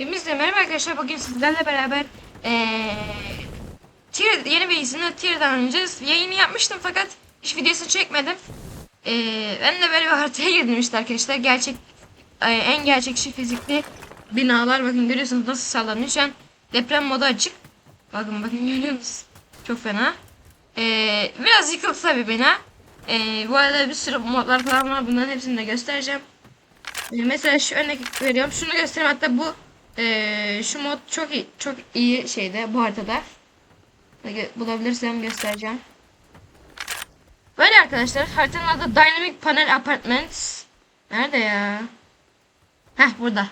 Hepinize merhaba arkadaşlar. Bugün sizlerle beraber eee tier, yeni bir isimle tier'dan oynayacağız. Yayını yapmıştım fakat hiç videosu çekmedim. Eee ben de böyle bir haritaya girdim işte arkadaşlar. Gerçek eee, en gerçekçi fizikli binalar. Bakın görüyorsunuz nasıl sallanıyor. Şu an deprem modu açık. Bakın bakın görüyor musunuz? Çok fena. Eee biraz yıkıldı tabii bina. Eee bu arada bir sürü modlar falan var. Bunların hepsini de göstereceğim. Ee, Mesela şu örnek veriyorum. Şunu göstereyim hatta bu eee, şu mod çok iyi çok iyi şeyde bu haritada. Bulabilirsem göstereceğim. Böyle arkadaşlar haritanın adı Dynamic Panel Apartments. Nerede ya? Heh burada.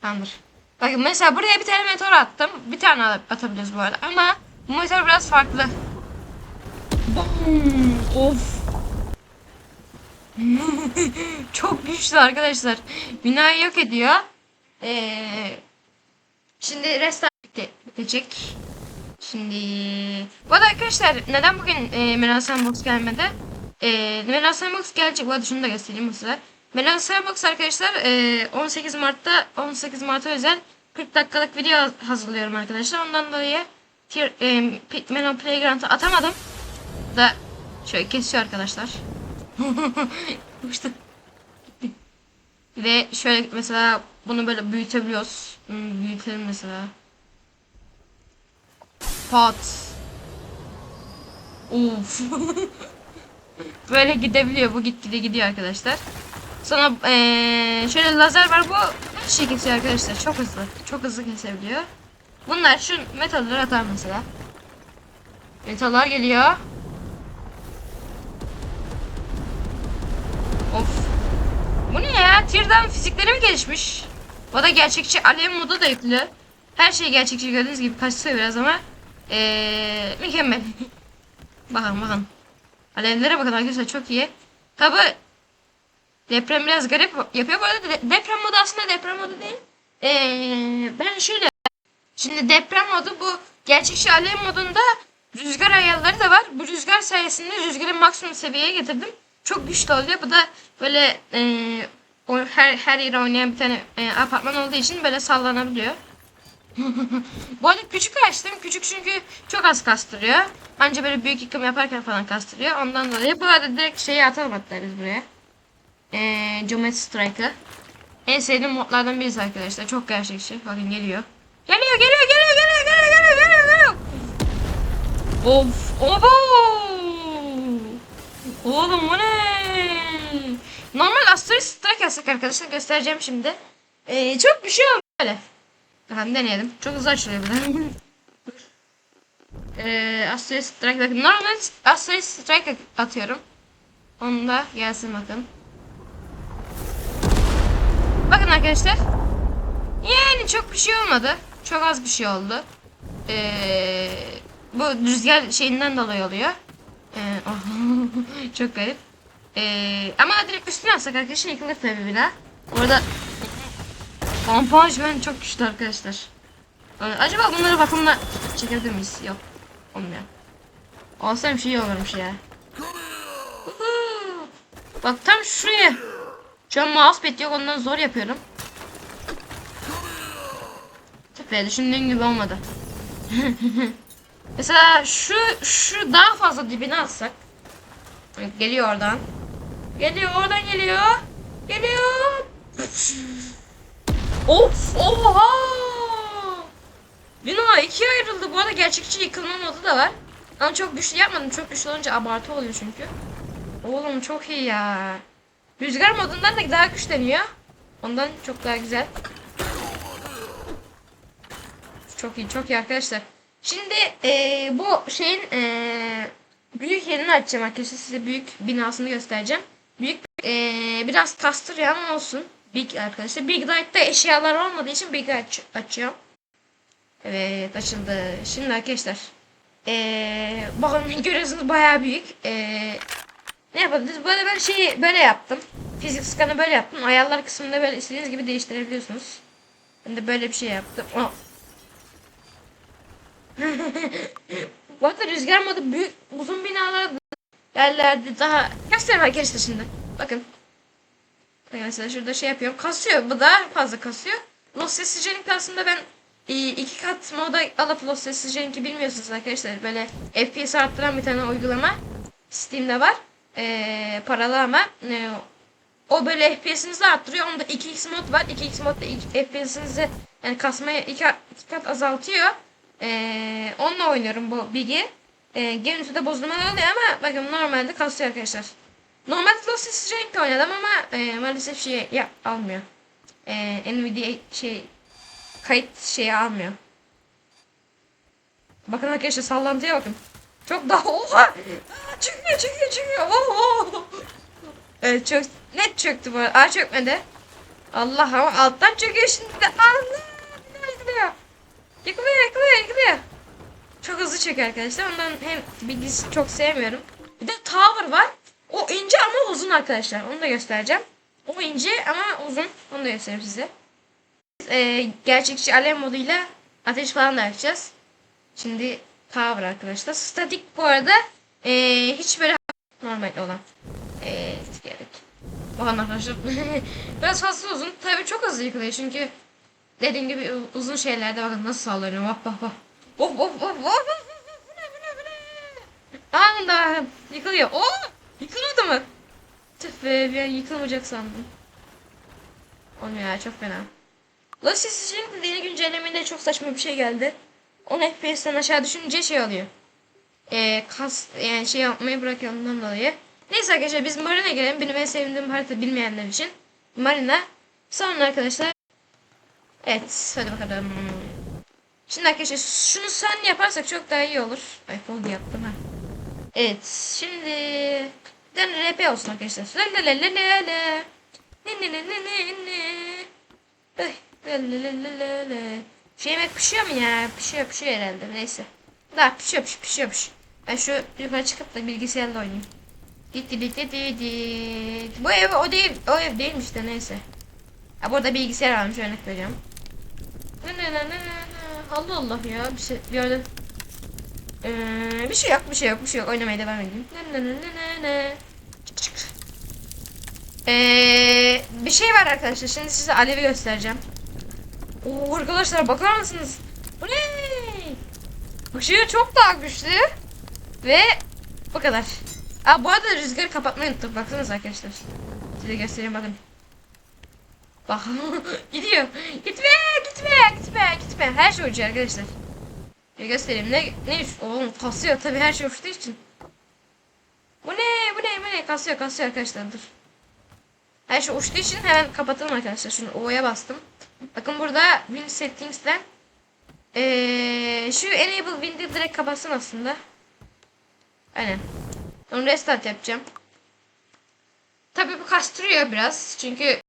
Tamamdır. Bakın mesela buraya bir tane meteor attım. Bir tane at- atabiliriz bu arada ama bu meteor biraz farklı. Boom! Of! Çok güçlü arkadaşlar. Binayı yok ediyor. Ee, şimdi restart bitecek. Şimdi bu arada arkadaşlar neden bugün e, Meral Sandbox gelmedi? E, Meral Sandbox gelecek. Bu arada şunu da göstereyim sefer. Meral Sandbox arkadaşlar e, 18 Mart'ta 18 Mart'a özel 40 dakikalık video hazırlıyorum arkadaşlar. Ondan dolayı tier, e, Meral Playground'a atamadım. Da şöyle kesiyor arkadaşlar. Uçtu. Ve şöyle mesela bunu böyle büyütebiliyoruz. Hmm, büyütelim mesela. Pat. Of. böyle gidebiliyor. Bu gitgide gidiyor arkadaşlar. Sonra eee, şöyle lazer var. Bu her şey arkadaşlar. Çok hızlı. Çok hızlı kesebiliyor. Bunlar şu metalleri atar mesela. Metaller geliyor. Of. Bu ne ya? Tier'dan fizikleri mi gelişmiş? O da gerçekçi alev modu da yüklü. Her şey gerçekçi gördüğünüz gibi kasıyor biraz ama ee, mükemmel. bakın bakın. Alevlere bakın arkadaşlar çok iyi. Tabi deprem biraz garip yapıyor. Bu arada de- deprem modu aslında deprem modu değil. Ee, ben şöyle Şimdi deprem modu bu gerçekçi alev modunda rüzgar ayarları da var. Bu rüzgar sayesinde rüzgarı maksimum seviyeye getirdim. Çok güçlü oluyor. Bu da böyle e, her her yere oynayan bir tane e, apartman olduğu için böyle sallanabiliyor. bu arada küçük açtım. Küçük çünkü çok az kastırıyor. Anca böyle büyük yıkım yaparken falan kastırıyor. Ondan dolayı bu arada direkt şeyi atalım hatta biz buraya. Eee Geometry Strike'ı. En sevdiğim modlardan birisi arkadaşlar. Çok gerçekçi. Bakın. Geliyor geliyor geliyor geliyor geliyor geliyor geliyor geliyor. Of obo. Oğlum bu ne? Normal Asteroid Strike yazsak arkadaşlar göstereceğim şimdi. Ee, çok bir şey olmuyor böyle. Bakalım deneyelim. Çok hızlı açılıyor de. Ee, Asteroid Strike. Normal Asteroid Strike atıyorum. Onu da gelsin bakın. Bakın arkadaşlar. Yani çok bir şey olmadı. Çok az bir şey oldu. Ee, bu rüzgar şeyinden dolayı oluyor. Ee, çok garip. Ee, ama direkt üstüne atsak arkadaşlar bir daha. Orada Kompanjman çok güçlü arkadaşlar. Ee, acaba bunları vakumla çekebilir miyiz? Yok. Olmuyor. Olsam şey olurmuş ya. Bak tam şuraya. Şu an mousepad yok ondan zor yapıyorum. Tepe düşündüğün gibi olmadı. Mesela şu şu daha fazla dibine atsak. Geliyor oradan. Geliyor oradan geliyor. Geliyor. of oha. Bina ikiye ayrıldı. Bu arada gerçekçi yıkılma modu da var. Ama çok güçlü yapmadım. Çok güçlü olunca abartı oluyor çünkü. Oğlum çok iyi ya. Rüzgar modundan da daha güçleniyor. Ondan çok daha güzel. Çok iyi, çok iyi arkadaşlar. Şimdi eee, bu şeyin eee, büyük yerini açacağım arkadaşlar. Size büyük binasını göstereceğim. Büyük eee, biraz kastırıyor ama olsun. Big arkadaşlar. Big Light'ta eşyalar olmadığı için Big aç açıyorum. Evet açıldı. Şimdi arkadaşlar. Eee bakın görüyorsunuz bayağı büyük. Eee ne yapabiliriz? Böyle ben şeyi böyle yaptım. Fizik skanı böyle yaptım. Ayarlar kısmında böyle istediğiniz gibi değiştirebiliyorsunuz. Ben de böyle bir şey yaptım. Oh. Bu arada rüzgar modu büyük uzun binalar yerlerde daha göstereyim arkadaşlar şimdi. Bakın. Mesela şurada şey yapıyorum. Kasıyor. Bu da fazla kasıyor. Lost Session'ı aslında ben e, iki kat moda alıp Lost Session'ı bilmiyorsunuz arkadaşlar. Böyle FPS arttıran bir tane uygulama Steam'de var. E, paralı ama e, o böyle FPS'inizi arttırıyor. Onda 2x mod var. 2x mod da FPS'inizi yani kasmaya iki, iki kat azaltıyor. E, onunla oynuyorum bu Big'i. E, görüntüde bozulmalar oluyor ama bakın normalde kasıyor arkadaşlar. Normal Lost Session'ı oynadım ama e, maalesef şey yap, almıyor. E, Nvidia şey kayıt şeyi almıyor. Bakın arkadaşlar sallantıya bakın. Çok daha oha! Aa, Çıkıyor çıkıyor çıkıyor. Oho! Evet çok net çöktü bu arada. Aa çökmedi. Allah ama alttan çöküyor şimdi de. Allah! Yıkılıyor yıkılıyor yıkılıyor. Çok hızlı çöküyor arkadaşlar. Ondan hem bilgisi çok sevmiyorum. Bir de tower var. O ince ama uzun arkadaşlar. Onu da göstereceğim. O ince ama uzun. Onu da göstereyim size. Ee, gerçekçi alev moduyla ateş falan da yapacağız. Şimdi tower arkadaşlar. Statik bu arada ee, hiç böyle normal olan. Ee, gerek. Bakın arkadaşlar. Biraz fazla uzun. Tabii çok hızlı yıkılıyor çünkü dediğim gibi uzun şeylerde bakın nasıl sallanıyor. Bak bak bak. Of of of of. Anında yıkılıyor. Oo! Yıkılmadı mı? Tüh be bir an yıkılmayacak sandım. Oğlum ya çok fena. Lost Citizen'in yeni güncelleminde çok saçma bir şey geldi. 10 FPS'ten aşağı düşünce şey oluyor. Ee, kas yani şey yapmayı bırakıyor ondan dolayı. Neyse arkadaşlar biz Marina gelelim. Benim en sevdiğim harita bilmeyenler için. Marina. Sonra arkadaşlar. Evet hadi bakalım. Şimdi arkadaşlar şunu sen yaparsak çok daha iyi olur. Ay fog yaptım ha. Evet şimdi tane RP olsun arkadaşlar. La la la la la. Ne ne ne ne ne ne. Ay, la la la la la la. Şu yemek pişiyor mu ya? Pişiyor pişiyor herhalde neyse. Daha pişiyor pişiyor pişiyor pişiyor. Ben şu yukarı çıkıp da bilgisayarla oynayayım. Dit dit dit dit. Bu ev o değil o ev değilmiş de neyse. Ha burada bilgisayar varmış örnek vereceğim. Ne ne ne ne ne. Allah Allah ya bir şey gördüm. Ee, bir şey yok bir şey yok bir şey yok oynamaya devam edeyim. Ne ne ne ne ne ne. Çık çık. Ee, bir şey var arkadaşlar şimdi size alevi göstereceğim. Oo arkadaşlar bakar mısınız? Bu ne? Işığı çok daha güçlü. Ve bu kadar. Aa bu arada rüzgarı kapatmayı unuttuk. Baksanıza arkadaşlar. Size göstereyim bakın. Bak gidiyor. Gitme gitme gitme gitme. Her şey uçuyor arkadaşlar. Bir göstereyim ne ne oğlum kasıyor tabi her şey uçtuğu için. Bu ne bu ne bu ne kasıyor kasıyor arkadaşlar dur. Her şey uçtuğu için hemen kapatalım arkadaşlar. Şunu O'ya bastım. Bakın burada Win Settings'ten ee, şu Enable Wind'i direkt kapatsın aslında. Aynen. Onu restart yapacağım. Tabii bu kastırıyor biraz. Çünkü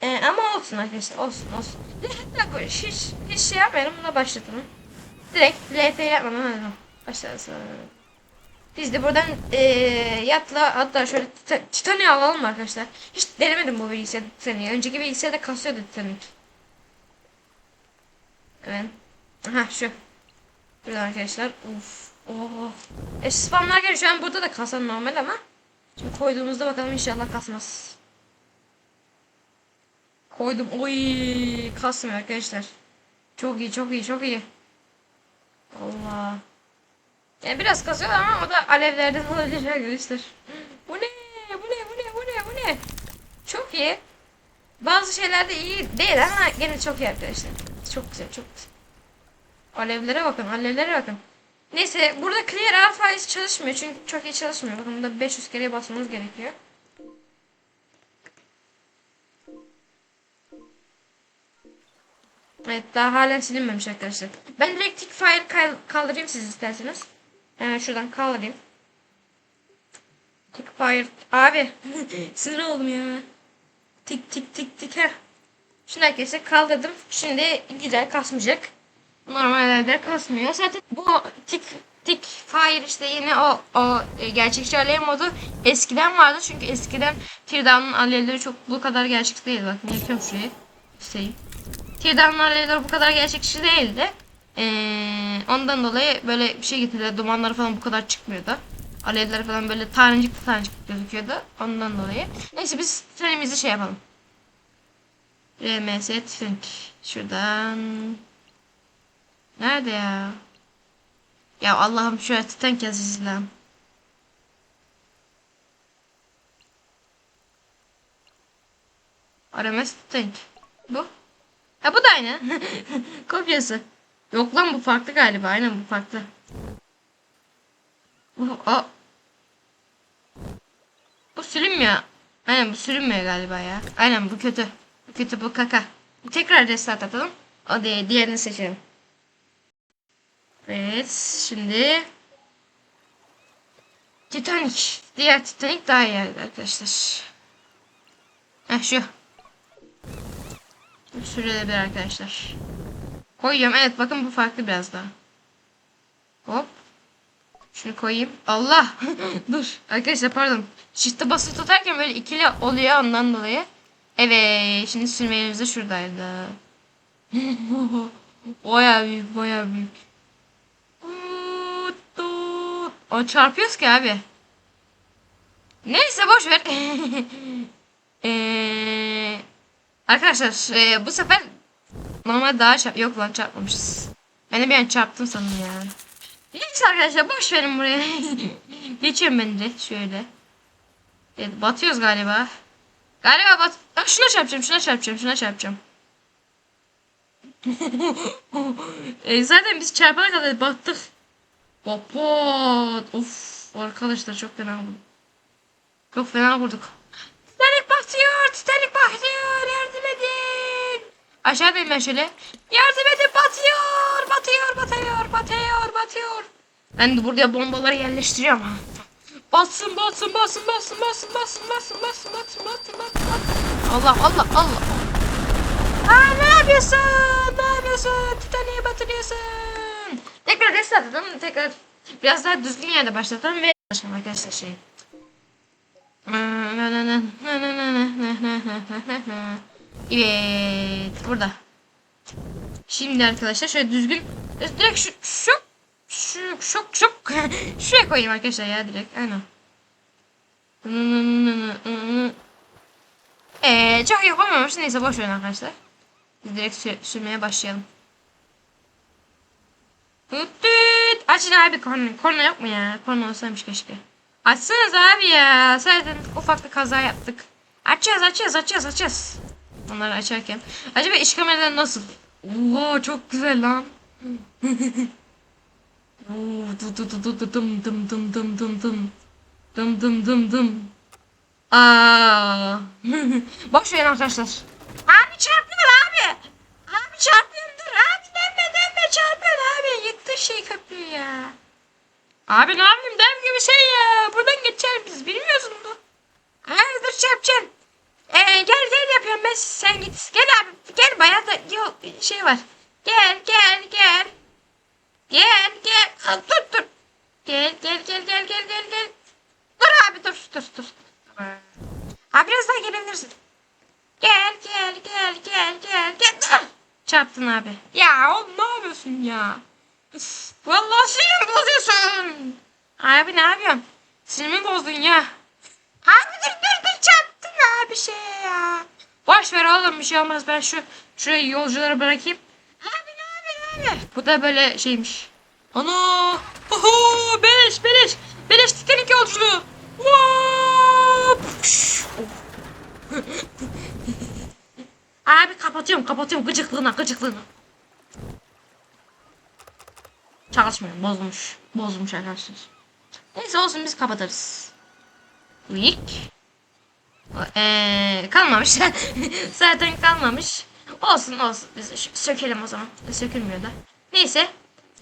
ee, ama olsun arkadaşlar. Olsun olsun. Hatta hiç, hiç şey yapmayalım. Buna başlatalım. Direkt LF yapmadan hadi. Başlasın. Biz de buradan ee, yatla hatta şöyle Titanic alalım arkadaşlar. Hiç denemedim bu bilgisayarda Titanic'i. Önceki bilgisayarda kasıyordu Titanic. Evet. Aha şu. Burada arkadaşlar. Uf. Oh. E spamlar geliyor. Şu an burada da kasan normal ama. Şimdi koyduğumuzda bakalım inşallah kasmaz. Koydum. Oy kasmıyor arkadaşlar. Çok iyi çok iyi çok iyi. Allah. Yani biraz kasıyor ama o da alevlerden olabilir arkadaşlar. Bu ne? Bu ne? Bu ne? Bu ne? Bu ne? Çok iyi. Bazı şeylerde iyi değil ama gene çok iyi arkadaşlar. Çok güzel çok güzel. Alevlere bakın alevlere bakın. Neyse burada clear alpha çalışmıyor çünkü çok iyi çalışmıyor. Bakın burada 500 kere basmamız gerekiyor. Evet daha halen silinmemiş arkadaşlar. Ben direkt tick fire kal- kaldırayım siz isterseniz. Hemen şuradan kaldırayım. Tick fire. Abi sinir oldum ya. Tik tik tik tik ha. Şimdi arkadaşlar kaldırdım. Şimdi güzel kasmayacak. Normalde kasmıyor. Zaten bu tik tik fire işte yine o o e, gerçekçi alev modu eskiden vardı çünkü eskiden Teardown'un alevleri çok bu kadar gerçek değil bak yakıyorum şurayı göstereyim. Teardown'un alevleri bu kadar gerçekçi değildi. Ee, ondan dolayı böyle bir şey getirdiler. Dumanları falan bu kadar çıkmıyordu. Alevler falan böyle tanecik tanecik gözüküyordu. Ondan dolayı. Neyse biz trenimizi şey yapalım. RMS Titanic. Şuradan. Nerede ya? Ya Allah'ım Titanic yazıcı lan. RMS Titanic. Bu. Ha bu da aynı. Kopyası. Yok lan bu farklı galiba. Aynen bu farklı. Bu, a, bu sürünmüyor. Aynen bu sürünmüyor galiba ya. Aynen bu kötü. Bu kötü bu kaka. Tekrar restart atalım. O değil. Diğerini seçelim. Evet. Şimdi Titanic. Diğer Titanic daha iyi arkadaşlar. Heh şu. Sürebilir arkadaşlar. Koyuyorum. Evet bakın bu farklı biraz daha. Hop. Şunu koyayım. Allah. Dur. Arkadaşlar pardon. Shift'e basılı tutarken böyle ikili oluyor ondan dolayı. Evet. Şimdi sürme yerimiz de şuradaydı. baya büyük baya büyük. O çarpıyoruz ki abi. Neyse boş ver. Arkadaşlar e, bu sefer normal daha çarp yok lan çarpmamışız. Ben de bir an çarptım sandım ya. Neyse arkadaşlar boş verin buraya. Geçiyorum ben de şöyle. Evet batıyoruz galiba. Galiba bat... Aa, şuna çarpacağım şuna çarpacağım şuna çarpacağım. e, zaten biz çarpana kadar battık. Papat. Of arkadaşlar çok fena vurduk. Çok fena vurduk. Titanic batıyor. Titanic batıyor. Edin. Aşağıdayım ben şöyle. Yardım edin batıyor. Batıyor batıyor batıyor batıyor. Ben de buraya bombaları yerleştiriyorum. Batsın batsın batsın batsın batsın batsın batsın batsın batsın batsın batsın batsın. Allah Allah Allah. Aa ne yapıyorsun? Ne yapıyorsun? Titanic'i batırıyorsun. Tekrar restart edelim. Tekrar biraz daha düzgün yerde başlatalım ve başlayalım arkadaşlar şey. Evet burada. Şimdi arkadaşlar şöyle düzgün direkt şu şu şu şok şok şuraya koyayım arkadaşlar ya direkt aynen. Eee çok koymamış neyse boş verin arkadaşlar. Biz direkt sür sürmeye başlayalım. Tüt. Açın abi korna. Korna yok mu ya? Korna olsaymış keşke. Açsanız abi ya. Zaten ufak bir kaza yaptık. Açacağız açacağız açacağız açacağız. Onları açarken. Acaba iç kameradan nasıl? Oo çok güzel lan. Dım dım dım dım dım dım. Dım dım dım dım. Aa. Boş verin arkadaşlar. Abi çarpıyor abi. Abi çarpıyor dur abi dönme dönme çarpıyor abi. Yıktı şey köprüyü ya. Abi ne yapayım dev gibi şey ya. Buradan geçer biz bilmiyorsun bu. Hayır dur çarpacaksın. Ee, gel gel yapıyorum ben sen git. Gel abi gel bayağı da yol şey var. Gel gel gel. Gel gel. Ha, dur dur. Gel gel gel gel gel gel gel. Dur abi dur dur dur. Abi biraz daha gelebilirsin. Gel gel gel gel gel gel. Dur. Çarptın abi. Ya oğlum ne yapıyorsun ya? Üf, Vallahi sinirimi bozuyorsun. Abi ne yapıyorsun? Sinirimi bozdun ya. Abi dur dur dur çarptın abi şey ya. Boş ver oğlum bir şey olmaz ben şu şuraya yolcuları bırakayım. Abi ne abi ne abi. Bu da böyle şeymiş. Ana! Oho! Beleş beleş! Beleş Titanic yolculuğu! Abi kapatıyorum kapatıyorum gıcıklığına gıcıklığına. Çalışmıyor bozmuş. Bozmuş arkadaşlar. Neyse olsun biz kapatırız. Week. Ee, kalmamış. Zaten kalmamış. Olsun olsun. Biz sökelim o zaman. Sökülmüyor da. Neyse.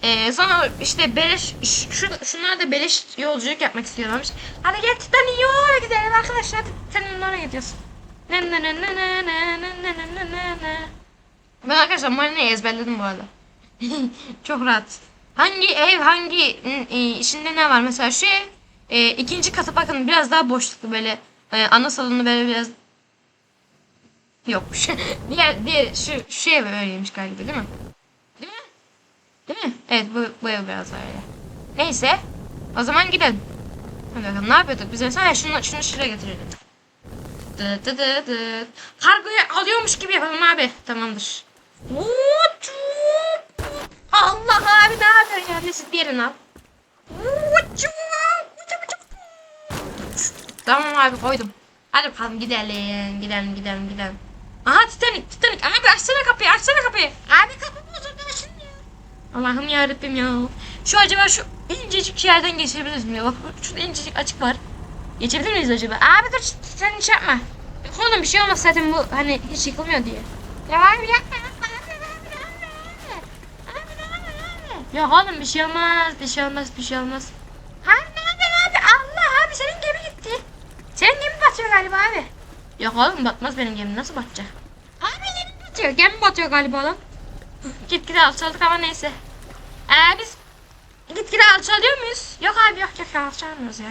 Ee, sonra işte beleş, şu, şunlar da beleş yolculuk yapmak istiyorlarmış. Hareketten iyi oraya gidelim arkadaşlar. Hadi sen onlara gidiyorsun. Ben arkadaşlar Marina'yı ezberledim bu arada. Çok rahat. Hangi ev hangi içinde ne var? Mesela şu ev e, ikinci katı bakın biraz daha boşluklu böyle e, ana salonu böyle biraz yokmuş. diğer diğer şu şu ev öyleymiş galiba değil mi? Değil mi? Değil mi? Evet bu, bu ev biraz öyle. Neyse. O zaman gidelim. Hadi bakalım ne yapıyorduk biz? Ha, şunu, şunu şuraya getirelim. Dı dı dı dı. Kargoyu alıyormuş gibi yapalım abi. Tamamdır. Allah abi ne yapıyorsun ya? Neyse diğerini al. Uçup. Tamam abi koydum. Hadi bakalım gidelim. Gidelim gidelim gidelim. Aha Titanic Titanic. Abi açsana kapıyı açsana kapıyı. Abi kapı bozuldu açılmıyor. Allah'ım yarabbim ya. Şu acaba şu incecik yerden geçebiliriz mi ya? Bak şurada incecik açık var. Geçebilir miyiz acaba? Abi dur sen şey yapma. Oğlum bir şey olmaz zaten bu hani hiç yıkılmıyor diye. Ya abi yapma yapma abi abi abi abi. Abi abi abi. Yok oğlum bir şey olmaz bir şey olmaz bir şey olmaz. Abi nereden abi Allah abi senin gemi gitti. Senin gemi batıyor galiba abi. Yok oğlum batmaz benim gemim nasıl batacak? Abi gemi batıyor gemi batıyor galiba lan. Gitgide alçaldık ama neyse. Ee biz gitgide alçalıyor muyuz? Yok abi yok yok alçalmıyoruz ya.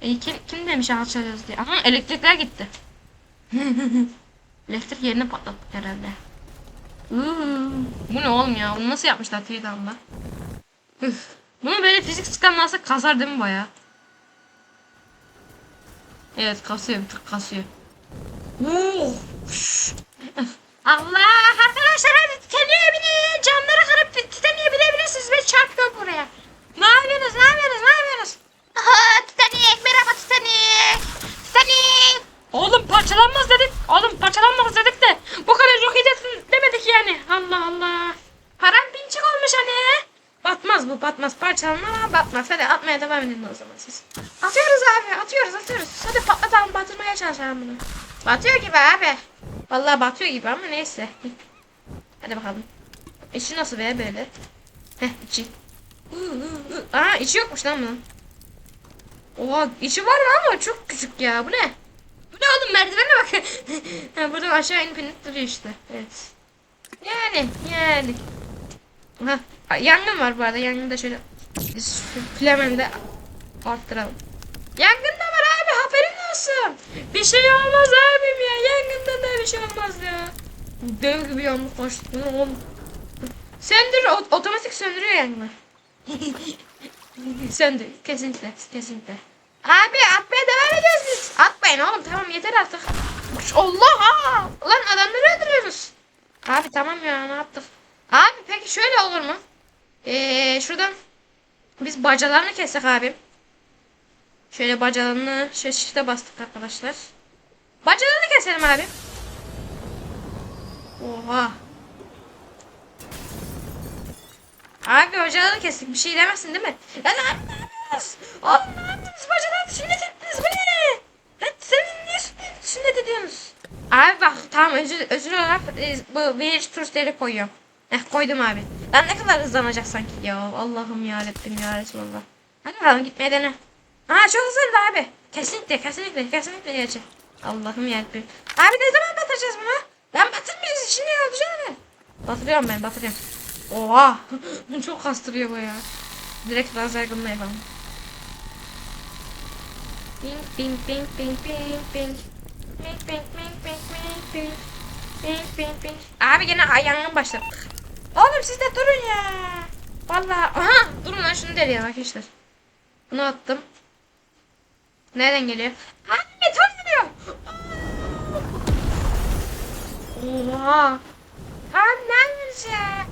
E, kim, kim demiş alçalıyoruz diye. Aha elektrikler gitti. Elektrik yerini patlattık herhalde. Uuu, bu ne oğlum ya? Bunu nasıl yapmışlar? Üf. Bunu böyle fizik sıkanlarsa kasar değil mi baya? Evet kasıyor bir tık kasıyor. Allah arkadaşlar hadi Titanic'e binin. Camları kırıp Titanic'e binebilirsiniz. Ben çarpıyorum buraya. Ne yapıyorsunuz? Ne yapıyorsunuz? Ne yapıyorsunuz? Aha merhaba Titanic. Titanic. Oğlum parçalanmaz dedik. Oğlum parçalanmaz dedik de bu kadar yok edeceksin demedik yani. Allah Allah. Param pinçik olmuş hani. Batmaz bu batmaz parçalanma batmaz. Hadi atmaya devam edin o zaman siz. Atıyoruz abi atıyoruz atıyoruz. Hadi patlatalım batırmaya çalışalım bunu. Batıyor gibi abi. Vallahi batıyor gibi ama neyse. Hadi bakalım. İçi nasıl be böyle? Heh içi. Aa içi yokmuş lan bunun. Oha içi var ama çok küçük ya. Bu ne? Bu ne oğlum merdivene bak. ha, buradan aşağı inip inip duruyor işte. Evet. Yani yani. Ha, yangın var bu arada. Yangını da şöyle Flemen'de arttıralım. Yangın da var abi haberin olsun. Bir şey olmaz abim ya. Yangında da bir şey olmaz ya. Dev gibi yanlık koştu. Söndür, otomatik söndürüyor yangını. Söndür, kesinlikle, kesinlikle. Abi atmaya devam ediyoruz biz. Atmayın oğlum tamam yeter artık. Allah ha! Ulan adamları öldürüyoruz. Abi tamam ya ne yaptık? Abi peki şöyle olur mu? Ee, şuradan biz bacalarını kessek abi. Şöyle bacalarını shift'e bastık arkadaşlar. Bacalarını keselim abi. Oha. Abi bacalarını kestik. Bir şey demezsin değil mi? Ya ne yaptınız? Oğlum ne yaptınız? Bacalarını sünnet ettiniz. Bu? Lan senin niye sünnet ediyorsunuz? Abi bak tamam özür, özür olarak e, bu village turistleri koyuyorum. Heh koydum abi. Lan ne kadar hızlanacak sanki ya. Allah'ım ya Rabbim ya Resulallah. Hadi bakalım gitmeye dene. Aa çok hızlı abi. Kesinlikle kesinlikle kesinlikle gerçi. Allah'ım ya Rabbim. Abi ne zaman batıracağız bunu? Ben batırmayacağız. Şimdi yapacağım ben. Batırıyorum ben batırıyorum. Oha. çok kastırıyor bu ya. Direkt lazer gımla yapalım. Ping ping ping ping ping ping. Ping ping ping ping ping ping. Ping ping ping. Abi gene ayağını başladık. Oğlum siz de durun ya. Vallahi aha durun lan şunu deliyor arkadaşlar. Bunu attım. Nereden geliyor? Abi metal geliyor. Oha. Ya?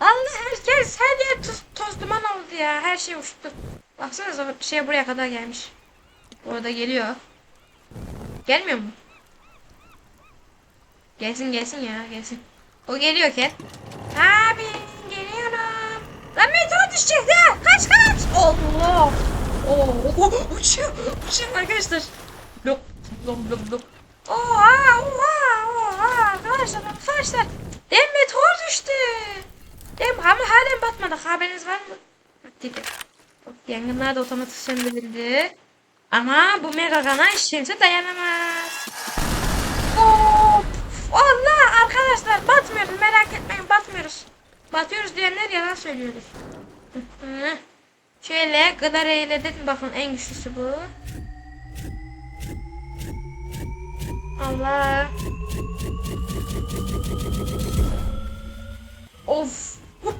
Allah herkes her yer toz, toz duman oldu ya. Her şey uçtu. Baksanıza şey buraya kadar gelmiş. Orada geliyor. Gelmiyor mu? Gelsin gelsin ya gelsin. O geliyor ki. Abi geliyorum. Lan meteor düşecek ya. Kaç kaç. Allah. Oo, uçuyor. Uçuyor arkadaşlar. Lop lop lop lop. Oha oha oha arkadaşlar arkadaşlar. Dem meteor düştü. Dem ama halen batmadık haberiniz var mı? Be. Yangınlar da otomatik söndürüldü. Ama bu megagana hiç kimse dayanamaz. Allah arkadaşlar batmıyoruz merak etmeyin batmıyoruz. Batıyoruz diyenler yalan söylüyordur. Hı. Şöyle kadar eyledim bakın en güçlüsü bu. Allah. Of.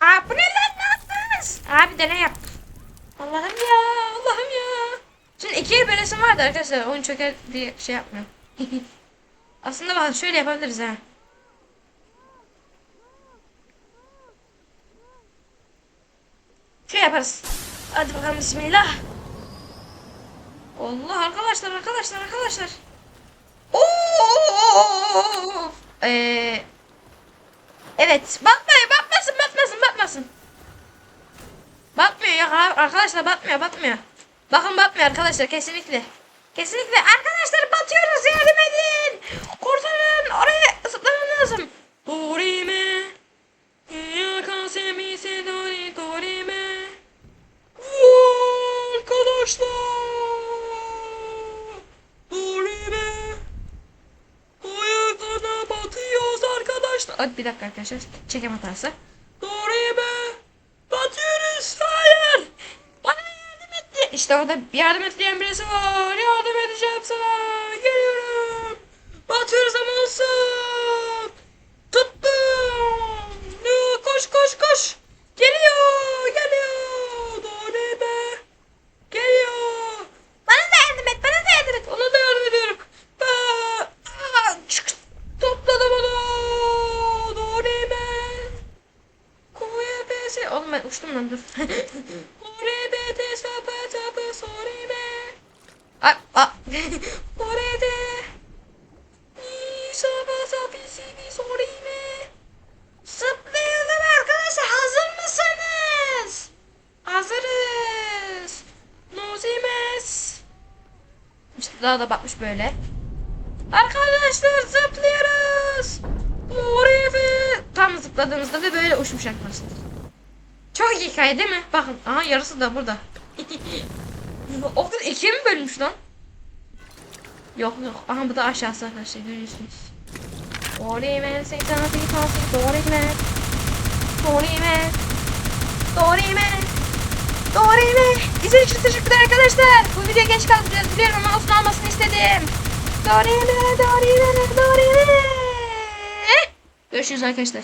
Aa bu ne lan ne yaptınız? Abi deney yaptık. Allah'ım ya Allah'ım ya. Şimdi ikiye bölesem fikrim vardı arkadaşlar. Oyun çöker diye şey yapmıyorum. Aslında bak şöyle yapabiliriz ha. Şey yaparız. Hadi bakalım bismillah. Allah arkadaşlar arkadaşlar arkadaşlar. Oo! Ee, evet batmayın batmasın batmasın batmasın. Batmıyor ya arkadaşlar batmıyor batmıyor. Bakın batmıyor arkadaşlar kesinlikle. Kesinlikle arkadaşlar batıyoruz yardım edin. Dorime. Yakasemi se dori dorime. Arkadaşlar. Hadi bir dakika arkadaşlar. Çekim hatası. Dorime. Batıyoruz. Hayır. Bana yardım etti. İşte orada yardım etleyen birisi var. Yardım edeceğim sana. Geliyorum. Batıyoruz ama olsun. Tuttum. Ya, Koş koş koş. Geliyor. Geliyor. Dorime. Geliyor. Bana da yardım et. Bana da yardım et. Ona da yardım ediyorum. Aa, aa, çık. Topladım onu. Dorime. Kuvveti. Oğlum ben uçtum lan dur. Kuvveti sapı sapı sorime. Aa, aa. Kuvveti. Sapı sapı sivi sorime. Zıplayalım arkadaşlar. Hazır mısınız? Hazırız. Nozimes. İşte daha da batmış böyle. Arkadaşlar zıplıyoruz. Oraya ve tam zıpladığımızda da böyle uçmuş arkadaşlar. Çok iyi hikaye değil mi? Bakın aha yarısı da burada. o kız ikiye mi bölünmüş lan? Yok yok. Aha bu da aşağısı arkadaşlar görüyorsunuz. Oraya sana bir tanesi Oraya ben. Oraya ben. Oraya ben. Doğru mi? İzlediğiniz için teşekkürler arkadaşlar. Bu videoya geç kaldı biraz biliyorum ama olsun almasını istedim. Doğru mi? Doğru mi? Doğru mi? Görüşürüz arkadaşlar.